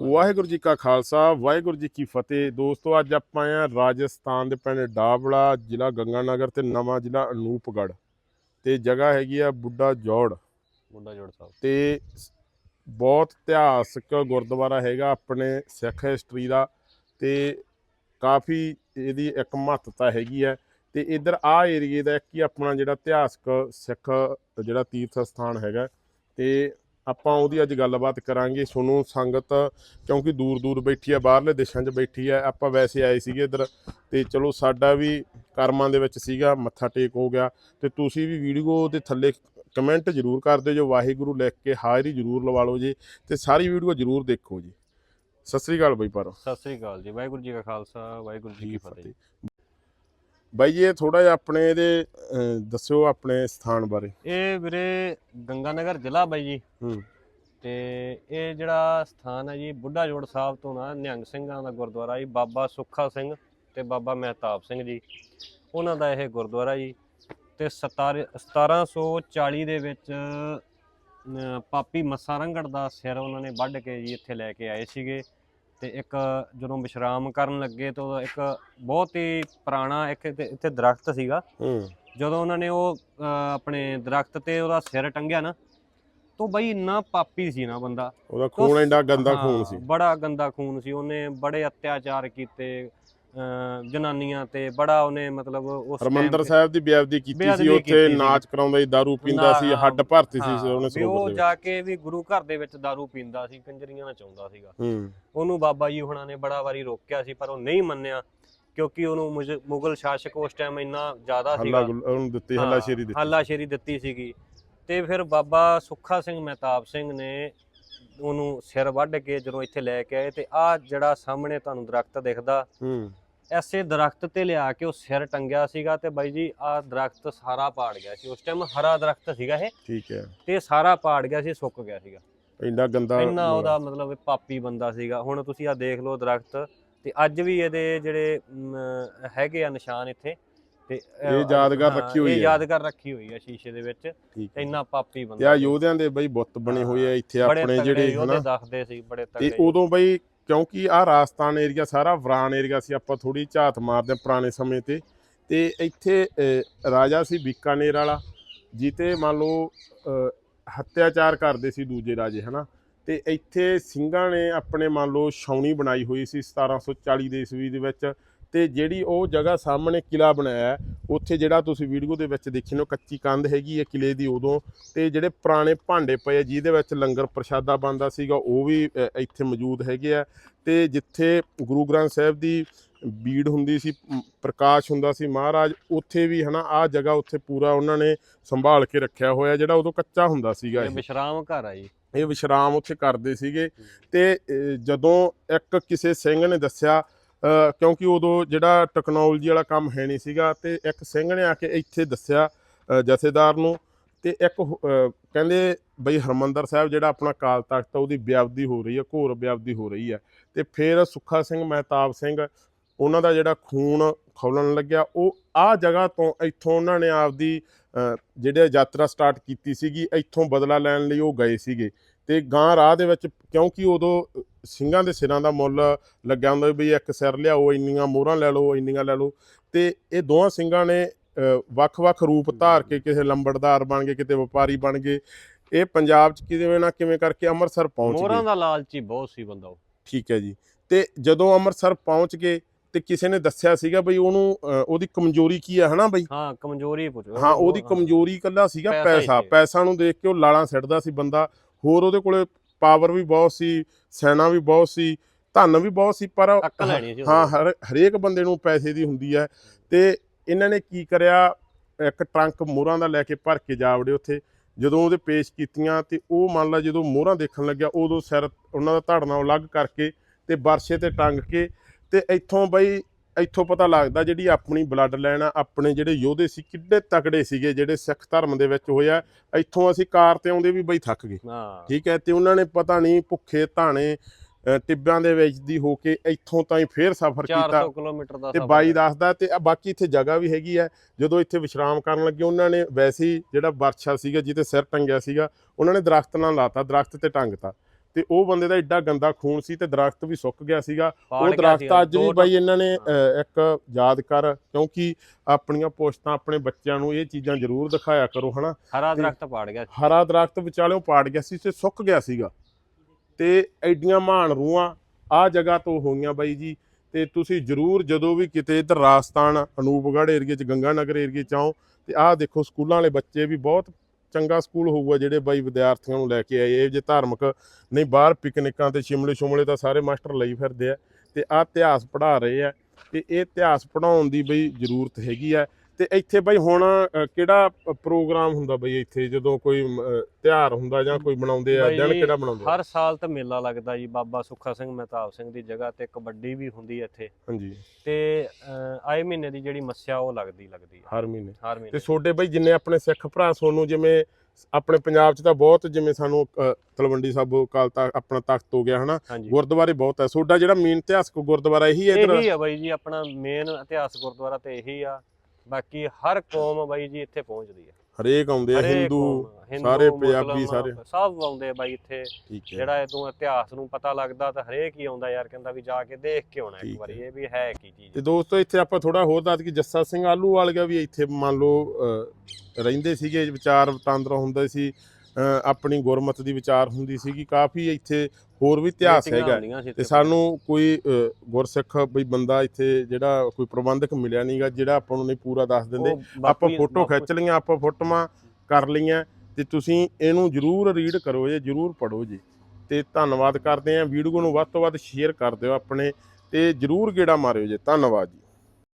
ਵਾਹਿਗੁਰੂ ਜੀ ਕਾ ਖਾਲਸਾ ਵਾਹਿਗੁਰੂ ਜੀ ਕੀ ਫਤਿਹ। ਦੋਸਤੋ ਅੱਜ ਆਪਾਂ ਹਾਂ ਰਾਜਸਥਾਨ ਦੇ ਪਿੰਡ ਡਾਬਲਾ ਜ਼ਿਲ੍ਹਾ ਗੰਗਾਨਗਰ ਤੇ ਨਵਾਂ ਜ਼ਿਲ੍ਹਾ ਅਨੂਪਗੜ੍ਹ। ਤੇ ਜਗ੍ਹਾ ਹੈਗੀ ਆ ਬੁੱਢਾ ਜੋੜ। ਮੁੰਡਾ ਜੋੜ ਸਾਹਿਬ। ਤੇ ਬਹੁਤ ਇਤਿਹਾਸਕ ਗੁਰਦੁਆਰਾ ਹੈਗਾ ਆਪਣੇ ਸਿੱਖ ਹਿਸਟਰੀ ਦਾ ਤੇ ਕਾਫੀ ਇਹਦੀ ਇੱਕ ਮਹੱਤਤਾ ਹੈਗੀ ਹੈ। ਤੇ ਇਧਰ ਆ ਏਰੀਏ ਦਾ ਇੱਕ ਹੀ ਆਪਣਾ ਜਿਹੜਾ ਇਤਿਹਾਸਕ ਸਿੱਖ ਜਿਹੜਾ ਤੀਰਥ ਸਥਾਨ ਹੈਗਾ। ਤੇ ਆਪਾਂ ਉਹਦੀ ਅੱਜ ਗੱਲਬਾਤ ਕਰਾਂਗੇ ਤੁਹਾਨੂੰ ਸੰਗਤ ਕਿਉਂਕਿ ਦੂਰ ਦੂਰ ਬੈਠੀ ਆ ਬਾਹਰਲੇ ਦੇਸ਼ਾਂ 'ਚ ਬੈਠੀ ਆ ਆਪਾਂ ਵੈਸੇ ਆਏ ਸੀਗੇ ਇਧਰ ਤੇ ਚਲੋ ਸਾਡਾ ਵੀ ਕਰਮਾਂ ਦੇ ਵਿੱਚ ਸੀਗਾ ਮੱਥਾ ਟੇਕ ਹੋ ਗਿਆ ਤੇ ਤੁਸੀਂ ਵੀ ਵੀਡੀਓ ਦੇ ਥੱਲੇ ਕਮੈਂਟ ਜ਼ਰੂਰ ਕਰ ਦਿਓ ਜੋ ਵਾਹਿਗੁਰੂ ਲਿਖ ਕੇ ਹਾਜ਼ਰੀ ਜ਼ਰੂਰ ਲਵਾ ਲਓ ਜੀ ਤੇ ਸਾਰੀ ਵੀਡੀਓ ਜ਼ਰੂਰ ਦੇਖੋ ਜੀ। ਸਤਿ ਸ੍ਰੀ ਅਕਾਲ ਬਈ ਪਰ। ਸਤਿ ਸ੍ਰੀ ਅਕਾਲ ਜੀ ਵਾਹਿਗੁਰੂ ਜੀ ਕਾ ਖਾਲਸਾ ਵਾਹਿਗੁਰੂ ਜੀ ਕੀ ਫਤਿਹ। ਬਾਈ ਜੀ ਥੋੜਾ ਜਿਹਾ ਆਪਣੇ ਇਹਦੇ ਦੱਸਿਓ ਆਪਣੇ ਸਥਾਨ ਬਾਰੇ। ਇਹ ਵੀਰੇ ਗੰਗਾਨਗਰ ਜ਼ਿਲ੍ਹਾ ਬਾਈ ਜੀ। ਹੂੰ। ਤੇ ਇਹ ਜਿਹੜਾ ਸਥਾਨ ਹੈ ਜੀ ਬੁੱਢਾ ਜੋੜ ਸਾਹਿਬ ਤੋਂ ਨਾ ਨਿਹੰਗ ਸਿੰਘਾਂ ਦਾ ਗੁਰਦੁਆਰਾ ਜੀ ਬਾਬਾ ਸੁੱਖਾ ਸਿੰਘ ਤੇ ਬਾਬਾ ਮਹਿਤਾਬ ਸਿੰਘ ਜੀ। ਉਹਨਾਂ ਦਾ ਇਹ ਗੁਰਦੁਆਰਾ ਜੀ ਤੇ 17 1740 ਦੇ ਵਿੱਚ ਪਾਪੀ ਮੱਸਾ ਰੰਗੜ ਦਾ ਸਿਰ ਉਹਨਾਂ ਨੇ ਵੱਢ ਕੇ ਜੀ ਇੱਥੇ ਲੈ ਕੇ ਆਏ ਸੀਗੇ। ਤੇ ਇੱਕ ਜਦੋਂ ਵਿਸ਼ਰਾਮ ਕਰਨ ਲੱਗੇ ਤਾਂ ਇੱਕ ਬਹੁਤ ਹੀ ਪੁਰਾਣਾ ਇੱਕ ਇੱਥੇ ਇੱਥੇ ਦਰਖਤ ਸੀਗਾ। ਹੂੰ। ਜਦੋਂ ਉਹਨਾਂ ਨੇ ਉਹ ਅਹ, ਆਪਣੇ ਦਰਖਤ ਤੇ ਉਹਦਾ ਸਿਰ ਟੰਗਿਆ ਨਾ ਤਾਂ ਬਈ ਇੰਨਾ ਪਾਪੀ ਸੀ ਨਾ ਬੰਦਾ। ਉਹਦਾ ਖੂਨ ਐਡਾ ਗੰਦਾ ਖੂਨ ਸੀ। ਬੜਾ ਗੰਦਾ ਖੂਨ ਸੀ। ਉਹਨੇ ਬੜੇ ਅਤਿਆਚਾਰ ਕੀਤੇ ਜਨਾਨੀਆਂ ਤੇ ਬੜਾ ਉਹਨੇ ਮਤਲਬ ਉਸ time ਹਰਮੰਦਰ ਤੇ- ਸਾਹਿਬ ਦੀ ਬੇਅਦਬੀ ਕੀਤੀ ਬੇਅਦਬੀ ਸੀ ਉੱਥੇ ਕੀਤੀ ਸੀ। ਨਾਚ ਕਰਾਉਂਦਾ ਸੀ दारू ਪੀਂਦਾ ਸੀ ਨਾ, ਹੱਡ ਭਰਤੀ ਸੀ ਹਾਂ, ਉਹਨੇ ਵੀ ਸਰੋਵਰ ਉਹ ਦੇ ਵਿੱਚ। ਜਾ ਕੇ ਵੀ ਗੁਰੂ ਘਰ ਦੇ ਵਿੱਚ दारू ਪੀਂਦਾ ਸੀ ਕੰਜਰੀਆਂ ਨਚਾਉਂਦਾ ਸੀਗਾ ਹੂੰ ਉਹਨੂੰ ਬਾਬਾ ਜੀ ਹੁਣਾਂ ਨੇ ਬੜਾ ਵਾਰੀ ਰੋਕਿਆ ਸੀ ਪਰ ਉਹ ਨਹੀਂ ਮੰਨਿਆ ਕਿਉਂਕਿ ਉਹਨੂੰ ਮੁਜ- ਮੁਗਲ ਸ਼ਾਸਕ ਉਸ ਟਾਈਮ ਇੰਨਾ ਜ਼ਿਆਦਾ ਹੱਲਾ ਸੀਗਾ ਗੁੱਲ- ਉਹਨੂੰ ਦਿੱਤੀ ਹਾਂ, ਹੱਲਾ ਸ਼ੇਰੀ ਦਿੱਤੀ ਹੱਲਾਸ਼ੇਰੀ ਦਿੱਤੀ ਸੀਗੀ ਤੇ ਫਿਰ ਬਾਬਾ ਸੁੱਖਾ ਸਿੰਘ ਮਹਿਤਾਬ ਸਿੰਘ ਨੇ ਉਹਨੂੰ ਸਿਰ ਵੱਢ ਕੇ ਜਦੋਂ ਇੱਥੇ ਲੈ ਕੇ ਆਏ ਤੇ ਆ ਜਿਹੜਾ ਸਾਹਮਣੇ ਤੁਹਾਨੂੰ ਦਰਖਤ ਦਿਖਦਾ ਹੂੰ ਐਸੇ ਦਰਖਤ ਤੇ ਲਿਆ ਕੇ ਉਹ ਸਿਰ ਟੰਗਿਆ ਸੀਗਾ ਤੇ ਬਾਈ ਜੀ ਆ ਦਰਖਤ ਸਾਰਾ ਪਾੜ ਗਿਆ ਸੀ। ਉਸ ਟਾਈਮ ਹਰਾ ਦਰਖਤ ਸੀਗਾ ਇਹ ਠੀਕ ਹੈ। ਤੇ ਸਾਰਾ ਪਾੜ ਗਿਆ ਸੀ ਸੁੱਕ ਗਿਆ ਸੀਗਾ। ਇੰਨਾ ਗੰਦਾ ਇੰਨਾ ਉਹਦਾ ਮਤਲਬ ਇਹ ਪਾਪੀ ਬੰਦਾ ਸੀਗਾ। ਹੁਣ ਤੁਸੀਂ ਆ ਦੇਖ ਲਓ ਦਰਖਤ ਤੇ ਅੱਜ ਵੀ ਇਹਦੇ ਜਿਹੜੇ ਹੈਗੇ ਆ ਨਿਸ਼ਾਨ ਇੱਥੇ ਤੇ ਇਹ ਯਾਦਗਾਰ ਰੱਖੀ ਹੋਈ ਇਹ ਹੈ। ਯਾਦਗਾਰ ਰੱਖੀ ਹੋਈ ਹੈ ਸ਼ੀਸ਼ੇ ਦੇ ਵਿੱਚ ਇੰਨਾ ਪਾਪੀ ਤੇ ਬੰਦਾ ਆ ਸੀ। ਯੋਧਿਆਂ ਦੇ ਬਈ ਬੁੱਤ ਬਣੇ ਹੋਏ ਆ ਇੱਥੇ ਆਪਣੇ ਜਿਹੜੇ ਹਨਾ। ਦੱਸਦੇ ਸੀ ਬੜੇ ਤੇ ਤਗੜੇ। ਉਦੋਂ ਬਈ ਕਿਉਂਕਿ ਆ ਰਾਜਸਥਾਨ ਏਰੀਆ ਸਾਰਾ ਵਰਾਨ ਏਰੀਆ ਸੀ ਆਪਾਂ ਥੋੜੀ ਝਾਤ ਮਾਰਦੇ ਹਾਂ ਪੁਰਾਣੇ ਸਮੇਂ ਤੇ। ਤੇ ਇੱਥੇ ਰਾਜਾ ਸੀ ਬੀਕਾਨੇਰ ਵਾਲਾ ਜਿੱਤੇ ਮੰਨ ਲਓ ਅਹ, ਹੱਤਿਆਚਾਰ ਕਰਦੇ ਸੀ ਦੂਜੇ ਰਾਜੇ ਹਨਾ? ਤੇ ਇੱਥੇ ਸਿੰਘਾਂ ਨੇ ਆਪਣੇ ਮੰਨ ਲਓ ਛਾਉਣੀ ਬਣਾਈ ਹੋਈ ਸੀ 1740 ਦੇ ਈਸਵੀ ਦੇ ਵਿੱਚ। ਤੇ ਜਿਹੜੀ ਉਹ ਜਗ੍ਹਾ ਸਾਹਮਣੇ ਕਿਲਾ ਬਣਾਇਆ ਉੱਥੇ ਜਿਹੜਾ ਤੁਸੀਂ ਵੀਡੀਓ ਦੇ ਵਿੱਚ ਦੇਖੀ ਨਾ ਕੱਚੀ ਕੰਧ ਹੈਗੀ ਹੈ ਕਿਲੇ ਦੀ ਉਦੋਂ ਤੇ ਜਿਹੜੇ ਪੁਰਾਣੇ ਭਾਂਡੇ ਪਏ ਆ, ਜਿਹਦੇ ਵਿੱਚ ਲੰਗਰ ਪ੍ਰਸ਼ਾਦਾ ਬਣਦਾ ਸੀਗਾ ਉਹ ਵੀ ਇੱਥੇ ਮੌਜੂਦ ਹੈਗੇ ਆ। ਤੇ ਜਿੱਥੇ ਗੁਰੂ ਗ੍ਰੰਥ ਸਾਹਿਬ ਦੀ ਬੀੜ ਹੁੰਦੀ ਸੀ ਪ੍ਰਕਾਸ਼ ਹੁੰਦਾ ਸੀ ਮਹਾਰਾਜ ਉੱਥੇ ਵੀ ਹਨਾ ਆ ਜਗ੍ਹਾ ਉੱਥੇ ਪੂਰਾ ਉਹਨਾਂ ਨੇ ਸੰਭਾਲ ਕੇ ਰੱਖਿਆ ਹੋਇਆ ਜਿਹੜਾ ਉਦੋਂ ਕੱਚਾ ਹੁੰਦਾ ਸੀਗਾ ਇਹ। ਵਿਸ਼ਰਾਮ ਘਰ ਆ ਜੀ। ਇਹ ਵਿਸ਼ਰਾਮ ਉੱਥੇ ਕਰਦੇ ਸੀਗੇ। ਤੇ ਜਦੋਂ ਇੱਕ ਕਿਸੇ ਸਿੰਘ ਨੇ ਦੱਸਿਆ ਕਿਉਂਕਿ ਉਦੋਂ ਜਿਹੜਾ ਟੈਕਨੋਲੋਜੀ ਵਾਲਾ ਕੰਮ ਹੈ ਨਹੀਂ ਸੀਗਾ ਤੇ ਇੱਕ ਸਿੰਘ ਨੇ ਆ ਕੇ ਇੱਥੇ ਦੱਸਿਆ ਜਥੇਦਾਰ ਨੂੰ ਤੇ ਇੱਕ ਕਹਿੰਦੇ ਬਈ ਹਰਮੰਦਰ ਸਾਹਿਬ ਜਿਹੜਾ ਆਪਣਾ ਕਾਲ ਤਖਤ ਉਹਦੀ ਬਿਆਬਦੀ ਹੋ ਰਹੀ ਹੈ ਘੋਰ ਬਿਆਬਦੀ ਹੋ ਰਹੀ ਹੈ ਤੇ ਫਿਰ ਸੁੱਖਾ ਸਿੰਘ, ਮਹਿਤਾਬ ਸਿੰਘ ਉਹਨਾਂ ਦਾ ਜਿਹੜਾ ਖੂਨ ਖੌਲਣ ਲੱਗਿਆ, ਉਹ ਆ ਜਗ੍ਹਾ ਤੋਂ ਇੱਥੋਂ ਉਹਨਾਂ ਨੇ ਆਪਦੀ ਜਿਹੜੇ ਯਾਤਰਾ ਸਟਾਰਟ ਕੀਤੀ ਸੀਗੀ, ਇੱਥੋਂ ਬਦਲਾ ਲੈਣ ਲਈ ਉਹ ਗਏ ਸੀਗੇ ਤੇ ਗਾਂ ਰਾਹ ਦੇ ਵਿੱਚ ਕਿਉਂਕਿ ਉਦੋਂ ਸਿੰਘਾਂ ਦੇ ਸਿਰਾਂ ਦਾ ਮੁੱਲ ਲੱਗਿਆ ਹੁੰਦਾ ਵੀ ਇੱਕ ਸਿਰ ਲਿਆਓ ਇੰਨੀਆਂ ਮੋਹਰਾਂ ਲੈ ਲਓ ਇੰਨੀਆਂ ਲੈ ਲਓ। ਤੇ ਇਹ ਦੋਹਾਂ ਸਿੰਘਾਂ ਨੇ ਵੱਖ-ਵੱਖ ਰੂਪ ਧਾਰ ਕੇ ਕਿਸੇ ਲੰਬੜਦਾਰ ਬਣ ਗਏ ਕਿਤੇ ਵਪਾਰੀ ਬਣ ਗਏ। ਇਹ ਪੰਜਾਬ 'ਚ ਕਿਵੇਂ ਨਾ ਕਿਵੇਂ ਕਰਕੇ ਅੰਮ੍ਰਿਤਸਰ ਪਹੁੰਚ ਮੋਹਰਾਂ ਗਏ ਦਾ ਲਾਲਚੀ ਬਹੁਤ ਸੀ ਬੰਦਾ ਉਹ। ਠੀਕ ਹੈ ਜੀ। ਤੇ ਜਦੋਂ ਅੰਮ੍ਰਿਤਸਰ ਪਹੁੰਚ ਗਏ ਤੇ ਕਿਸੇ ਨੇ ਦੱਸਿਆ ਸੀਗਾ ਬਈ ਉਹਨੂੰ ਉਹਦੀ ਕਮਜ਼ੋਰੀ ਕੀ ਹੈ ਹਨਾ ਬਈ? ਹਾਂ ਕਮਜ਼ੋਰੀ ਪੁੱਛੋ ਹਾਂ ਉਹਦੀ ਕਮਜ਼ੋਰੀ ਕੱਲਾ ਸੀਗਾ ਪੈਸਾ। ਪੈਸਾ ਨੂੰ ਦੇਖ ਕੇ ਉਹ ਲਾਲਾਂ ਸਿੱਟਦਾ ਸੀ ਬੰਦਾ। ਹੋਰ ਉਹਦੇ ਕੋਲੇ ਪਾਵਰ ਵੀ ਬਹੁਤ ਸੀ ਸੈਨਾ ਵੀ ਬਹੁਤ ਸੀ ਧਨ ਵੀ ਬਹੁਤ ਸੀ ਪਰ ਹਾਂ। ਹਰ ਹਰੇਕ ਬੰਦੇ ਨੂੰ ਪੈਸੇ ਦੀ ਹੁੰਦੀ ਹੈ ਤੇ ਇਹਨਾਂ ਨੇ ਕੀ ਕਰਿਆ ਇੱਕ ਟਰੰਕ ਮੋਹਰਾਂ ਦਾ ਲੈ ਕੇ ਭਰ ਕੇ ਜਾ ਵੜੇ ਉੱਥੇ ਜਦੋਂ ਉਹਦੇ ਪੇਸ਼ ਕੀਤੀਆਂ ਤੇ ਉਹ ਮੰਨ ਲਾ ਜਦੋਂ ਮੋਹਰਾਂ ਦੇਖਣ ਲੱਗਿਆ ਉਦੋਂ ਸਿਰ ਉਹਨਾਂ ਦਾ ਧੜ ਨਾਲ ਅਲੱਗ ਕਰਕੇ ਤੇ ਵਰਸ਼ੇ ਤੇ ਟੰਗ ਕੇ ਤੇ ਇੱਥੋਂ ਬਈ ਇੱਥੋਂ ਪਤਾ ਲੱਗਦਾ ਜਿਹੜੀ ਆਪਣੀ ਬਲੱਡ ਲਾਈਨ ਆ ਆਪਣੇ ਜਿਹੜੇ ਯੋਧੇ ਸੀ ਕਿੱਡੇ ਤਕੜੇ ਸੀਗੇ ਜਿਹੜੇ ਸਿੱਖ ਧਰਮ ਦੇ ਵਿੱਚ ਹੋਇਆ ਇੱਥੋਂ ਅਸੀਂ ਕਾਰ ਤੇ ਆਉਂਦੇ ਵੀ ਬਈ ਥੱਕ ਗਏ। ਹਾਂ। ਠੀਕ ਹੈ ਤੇ ਉਹਨਾਂ ਨੇ ਪਤਾ ਨਹੀਂ ਭੁੱਖੇ ਧਾਣੇ ਅ, ਟਿੱਬਿਆਂ ਦੇ ਵਿੱਚ ਦੀ ਹੋ ਕੇ ਇੱਥੋਂ ਤਾਈਂ ਫੇਰ ਸਫ਼ਰ ਕੀਤਾ। 400 ਕਿਲੋਮੀਟਰ ਦਾ ਤੇ ਬਾਈ ਹੈ। ਦੱਸਦਾ ਤੇ ਬਾਕੀ ਇੱਥੇ ਜਗ੍ਹਾ ਵੀ ਹੈਗੀ ਆ। ਜਦੋਂ ਇੱਥੇ ਵਿਸ਼ਰਾਮ ਕਰਨ ਲੱਗੇ ਉਹਨਾਂ ਨੇ ਵੈਸੇ ਹੀ ਜਿਹੜਾ ਵਰਛਾ ਸੀਗਾ ਜਿਹਤੇ ਸਿਰ ਟੰਗਿਆ ਸੀਗਾ ਉਹਨਾਂ ਨੇ ਦਰਖਤ ਨਾਲ ਲਾਤਾ ਦਰਖਤ ਤੇ ਟੰਗਤਾ ਤੇ ਉਹ ਬੰਦੇ ਦਾ ਐਡਾ ਗੰਦਾ ਖੂਨ ਸੀ ਤੇ ਦਰਖਤ ਵੀ ਸੁੱਕ ਗਿਆ ਸੀਗਾ। ਉਹ ਦਰਖਤ ਅੱਜ ਵੀ ਬਾਈ ਇਹਨਾਂ ਨੇ ਇੱਕ ਯਾਦ ਕਰ ਕਿਉਂਕਿ ਆਪਣੀਆਂ ਪੋਸਟਾਂ ਆਪਣੇ ਬੱਚਿਆਂ ਨੂੰ ਇਹ ਚੀਜ਼ਾਂ ਜ਼ਰੂਰ ਦਿਖਾਇਆ ਕਰੋ ਹਨਾ? ਹਰਾ ਦਰਖਤ ਪਾੜ ਗਿਆ। ਹਰਾ ਦਰਖਤ ਵਿਚਾਲਿਓਂ ਪਾੜ ਗਿਆ ਸੀ ਤੇ ਸੁੱਕ ਗਿਆ ਸੀਗਾ। ਤੇ ਐਡੀਆਂ ਮਹਾਨ ਰੂਹਾਂ ਆ ਜਗ੍ਹਾ ਤੋਂ ਹੋਈਆਂ ਬਾਈ ਜੀ। ਤੇ ਤੁਸੀਂ ਜਰੂਰ ਜਦੋਂ ਵੀ ਕਿਤੇ ਇੱਧਰ ਰਾਜਸਥਾਨ ਅਨੂਪਗੜ੍ਹ ਏਰੀਏ ਚ ਗੰਗਾ ਨਗਰ ਏਰੀਏ ਚ ਆਓ ਤੇ ਆਹ ਦੇਖੋ ਸਕੂਲਾਂ ਵਾਲੇ ਬੱਚੇ ਵੀ ਬਹੁਤ ਚੰਗਾ ਸਕੂਲ ਹੋਊਗਾ ਜਿਹੜੇ ਬਾਈ ਵਿਦਿਆਰਥੀਆਂ ਨੂੰ ਲੈ ਕੇ ਆਏ। ਇਹ ਜੇ ਧਾਰਮਿਕ ਨਹੀਂ, ਬਾਹਰ ਪਿਕਨਿਕਾਂ ਤੇ ਸ਼ਿਮਲੇ ਸ਼ੁਮਲੇ ਤਾਂ ਸਾਰੇ ਮਾਸਟਰ ਲਈ ਫਿਰਦੇ ਆ ਤੇ ਆਹ ਇਤਿਹਾਸ ਪੜ੍ਹਾ ਰਹੇ ਆ ਤੇ ਇਹ ਇਤਿਹਾਸ ਪੜਾਉਣ ਦੀ ਬਈ ਜ਼ਰੂਰਤ ਹੈਗੀ ਆ। ਤੇ ਇੱਥੇ ਬਈ ਹੁਣ ਕਿਹੜਾ ਪ੍ਰੋਗਰਾਮ ਹੁੰਦਾ ਬਈ ਇੱਥੇ? ਜਦੋਂ ਕੋਈ ਤਿਉਹਾਰ ਹੁੰਦਾ ਜਾਂ ਕੋਈ ਬਣਾਉਂਦੇ ਆ ਦਿਨ ਕਿਹੜਾ ਬਣਾਉਂਦੇ ਹਰ ਸਾਲ ਤਾਂ ਮੇਲਾ ਲੱਗਦਾ ਜੀ ਬਾਬਾ ਸੁੱਖਾ ਸਿੰਘ ਮਹਿਤਾਬ ਸਿੰਘ ਦੀ ਜਗ੍ਹਾ ਤੇ ਕਬੱਡੀ ਵੀ ਹੁੰਦੀ ਹੈ ਇੱਥੇ। ਹਾਂਜੀ। ਤੇ ਆਏ ਮਹੀਨੇ ਦੀ ਜਿਹੜੀ ਮੱਸਿਆ ਉਹ ਲੱਗਦੀ ਲੱਗਦੀ ਹੈ ਹਰ ਮਹੀਨੇ। ਹਰ ਤੇ ਛੋਡੇ ਬਈ ਜਿੰਨੇ ਆਪਣੇ ਸਿੱਖ ਭਰਾ ਸੋਨੂੰ ਜਿਵੇਂ ਆਪਣੇ ਪੰਜਾਬ 'ਚ ਤਾਂ ਬਹੁਤ ਜਿਵੇਂ ਸਾਨੂੰ ਤਲਵੰਡੀ ਸਾਬੋ ਕਾਲ ਤੱਕ ਆਪਣਾ ਤਖਤ ਹੋ ਗਿਆ ਹਨਾ? ਗੁਰਦੁਆਰੇ ਬਹੁਤ ਹੈ ਛੋਡਾ ਜਿਹੜਾ ਮੇਨ ਇਤਿਹਾਸਕ ਗੁਰਦੁਆਰਾ ਇਹੀ ਹੈ ਇਹੀ ਆ ਬਾਈ ਜੀ ਆਪਣਾ ਮੇਨ ਇਤਿਹਾਸ ਗੁਰਦੁਆਰਾ ਤੇ ਇਹੀ ਆ। ਬਾਕੀ ਹਰ ਕੌਮ ਬਾਈ ਜੀ ਇੱਥੇ ਪਹੁੰਚਦੀ ਹੈ। ਹਰੇਕ ਆਉਂਦੇ ਆ ਹਿੰਦੂ ਸਾਰੇ ਪੰਜਾਬੀ, ਸਾਰੇ। ਸਭ ਆਉਂਦੇ ਆ ਬਾਈ ਇੱਥੇ। ਜਿਹੜਾ ਇਹ ਤੂੰ ਇਤਿਹਾਸ ਨੂੰ ਪਤਾ ਲੱਗਦਾ ਤਾਂ ਹਰੇਕ ਹੀ ਆਉਂਦਾ ਯਾਰ ਕਹਿੰਦਾ ਵੀ ਜਾ ਕੇ ਦੇਖ ਕੇ ਆਉਣਾ ਇੱਕ ਵਾਰੀ। ਇਹ ਵੀ ਹੈ ਕੀ ਚੀਜ਼? ਤੇ ਦੋਸਤੋ ਇੱਥੇ ਆਪਾਂ ਥੋੜਾ ਹੋਰ ਦੱਸ ਕਿ ਜੱਸਾ ਸਿੰਘ ਆਲੂਵਾਲੀਆ ਵੀ ਇੱਥੇ ਮੰਨ ਲਓ ਰਹਿੰਦੇ ਸੀਗੇ ਵਿਚਾਰ ਵਟਾਂਦਰਾ ਹੁੰਦਾ ਸੀ। ਆਪਣੀ ਗੁਰਮਤ ਦੀ ਵਿਚਾਰ ਹੁੰਦੀ ਸੀਗੀ ਕਾਫੀ ਇੱਥੇ ਹੋਰ ਵੀ ਇਤਿਹਾਸ ਹੈਗਾ ਤੇ ਸਾਨੂੰ ਕੋਈ ਗੁਰਸਿੱਖ ਬਈ ਬੰਦਾ ਇੱਥੇ ਜਿਹੜਾ ਕੋਈ ਪ੍ਰਬੰਧਕ ਮਿਲਿਆ ਨਹੀਂਗਾ ਜਿਹੜਾ ਆਪਾਂ ਨੂੰ ਨਹੀਂ ਪੂਰਾ ਦੱਸ ਦਿੰਦੇ। ਆਪਾਂ ਫੋਟੋ ਖਿੱਚ ਲਈਆਂ ਆਪਾਂ ਫੋਟੋਆਂ ਕਰ ਲਈਆਂ। ਤੇ ਤੁਸੀਂ ਇਹਨੂੰ ਜਰੂਰ ਰੀਡ ਕਰੋ ਜੀ ਜਰੂਰ ਪੜੋ ਜੀ। ਤੇ ਧੰਨਵਾਦ ਕਰਦੇ ਆਂ ਵੀਡੀਓ ਨੂੰ ਵੱਧ ਤੋਂ ਵੱਧ ਸ਼ੇਅਰ ਕਰ ਦਿਓ ਆਪਣੇ ਤੇ ਜਰੂਰ ਗੇੜਾ ਮਾਰਿਓ ਜੀ। ਧੰਨਵਾਦ ਜੀ।